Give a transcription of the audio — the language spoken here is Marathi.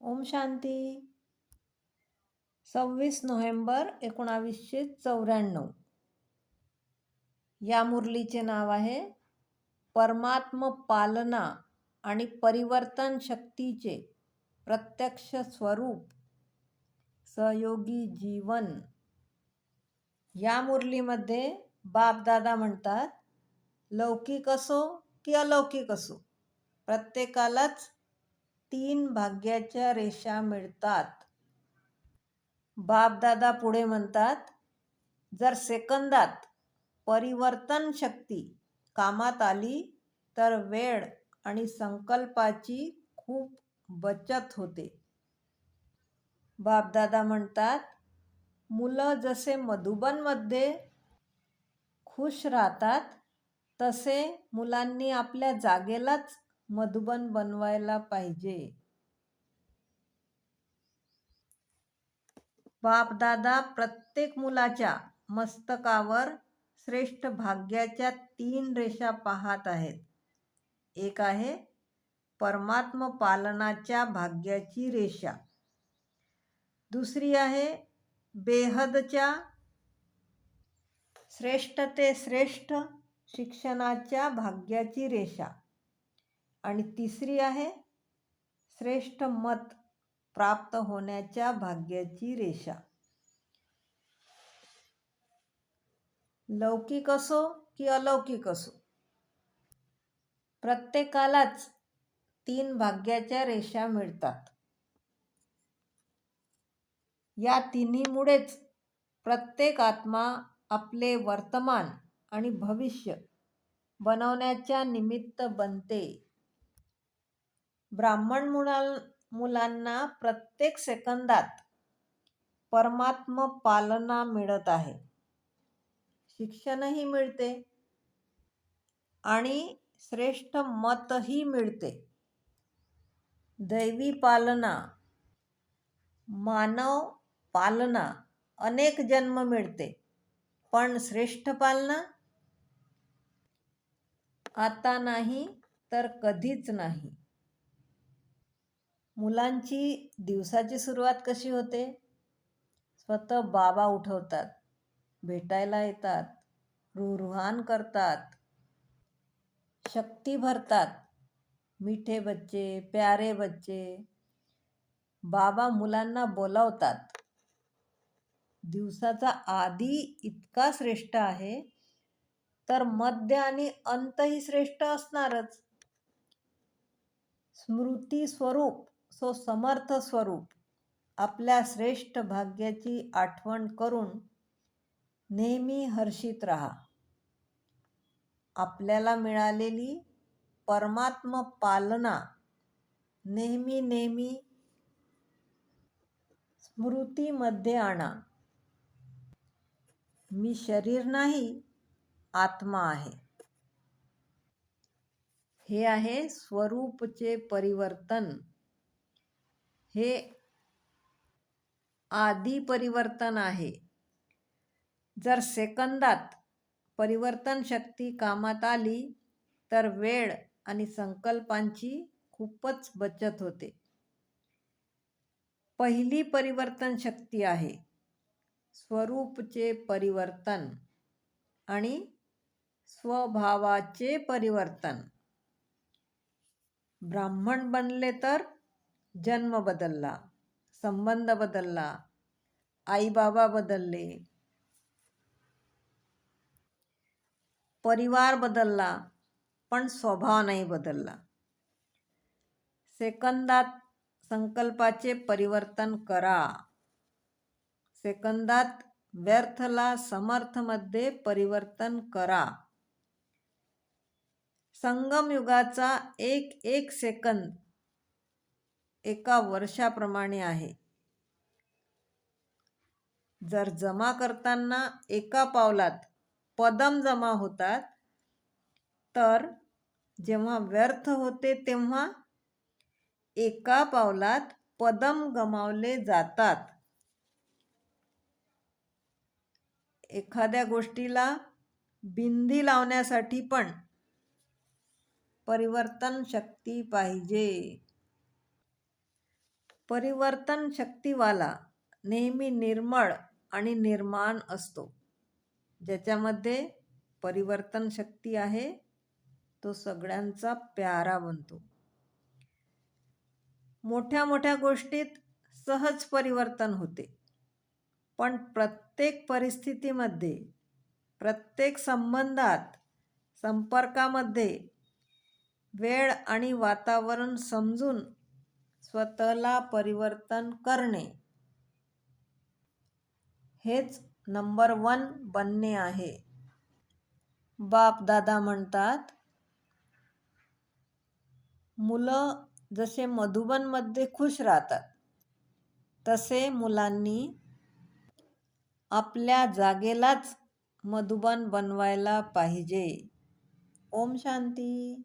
ओम शांती. सव्वीस नोव्हेंबर एकोणावीसशे चौऱ्याण्णव. या मुरलीचे नाव आहे परमात्म पालना आणि परिवर्तन शक्तीचे प्रत्यक्ष स्वरूप सहयोगी जीवन. या मुरलीमध्ये बापदादा म्हणतात लौकिक असो की अलौकिक असो प्रत्येकालाच तीन भाग्याच्या रेषा मिळतात. बापदादा पुढे म्हणतात जर सेकंदात परिवर्तन शक्ती कामात आली तर वेळ आणि संकल्पाची खूप बचत होते. बापदादा म्हणतात मुलं जसे मधुबनमध्ये खुश राहतात तसे मुलांनी आपल्या जागेलाच मधुबन बनवायला पाहिजे. बापदादा प्रत्येक मुलाच्या मस्तकावर श्रेष्ठ भाग्याच्या तीन रेषा पाहत आहेत. एक आहे परमात्म पालनाच्या भाग्याची रेषा. दुसरी आहे बेहदच्या श्रेष्ठ ते श्रेष्ठ शिक्षणाच्या भाग्याची रेषा. आणि तिसरी आहे श्रेष्ठ मत प्राप्त होण्याच्या भाग्याची रेषा. लौकिक असो की अलौकिक असो प्रत्येकालाच तीन भाग्याच्या रेषा मिळतात. या तिन्हीमुळेच प्रत्येक आत्मा आपले वर्तमान आणि भविष्य बनवण्याच्या निमित्त बनते. ब्राह्मण मुला मुलांना प्रत्येक सेकंदात परमात्म पालना मिळत आहे. शिक्षणही मिळते आणि श्रेष्ठ मतही मिळते. दैवी पालना मानव पालना अनेक जन्म मिळते पण श्रेष्ठ पालना? आता नाही तर कधीच नाही. मुलांची दिवसाची सुरुवात कशी होते? स्वतः बाबा उठवतात भेटायला येतात रुरुहान करतात शक्ती भरतात. मिठे बच्चे प्यारे बच्चे बाबा मुलांना बोलावतात. दिवसाचा आधी इतका श्रेष्ठ आहे तर मध्य आणि अंतही श्रेष्ठ असणारच. स्मृती स्वरूप सो समर्थ स्वरूप आपल्या श्रेष्ठ भाग्याची आठवण करून नेहमी हर्षित राहा. आपल्याला मिळालेली परमात्म पालना नेहमी नेहमी स्मृतीमध्ये आणा. मी शरीर नाही आत्मा आहे. हे आहे स्वरूपचे परिवर्तन. हे आधी परिवर्तन आहे. जर सेकंदात परिवर्तन शक्ती कामात आली तर वेळ आणि संकल्पांची खूपच बचत होते. पहिली परिवर्तन शक्ती आहे. स्वरूपचे परिवर्तन आणि स्वभावाचे परिवर्तन. ब्राह्मण बनले तर जन्म बदलला संबंध बदलला आई बाबा बदलले परिवार बदलला पण स्वभाव नाही बदलला. सेकंदात संकल्पाचे परिवर्तन करा. सेकंदात व्यर्थला समर्थमध्ये परिवर्तन करा. संगम युगाचा एक एक सेकंद एका वर्षाप्रमाणे आहे. जर जमा करताना एका पावलात पदम जमा होतात तर जेव्हा व्यर्थ होते तेव्हा एका पावलात पदम गमावले जातात. एखाद्या गोष्टीला बिंदी लावण्यासाठी पण परिवर्तन शक्ती पाहिजे. परिवर्तन शक्तीवाला नेहमी निर्मळ आणि निर्माण असतो. ज्याच्यामध्ये परिवर्तन शक्ती आहे तो सगळ्यांचा प्यारा बनतो. मोठ्या मोठ्या गोष्टीत सहज परिवर्तन होते. पण प्रत्येक परिस्थितीमध्ये प्रत्येक संबंधात संपर्कामध्ये वेळ आणि वातावरण समजून स्वतःला परिवर्तन करणे. हेच नंबर वन बनणे आहे. बाप दादा म्हणतात मुलं जसे मधुबनमध्ये खुश राहतात तसे मुलांनी आपल्या जागेलाच मधुबन बनवायला पाहिजे. ओम शांती.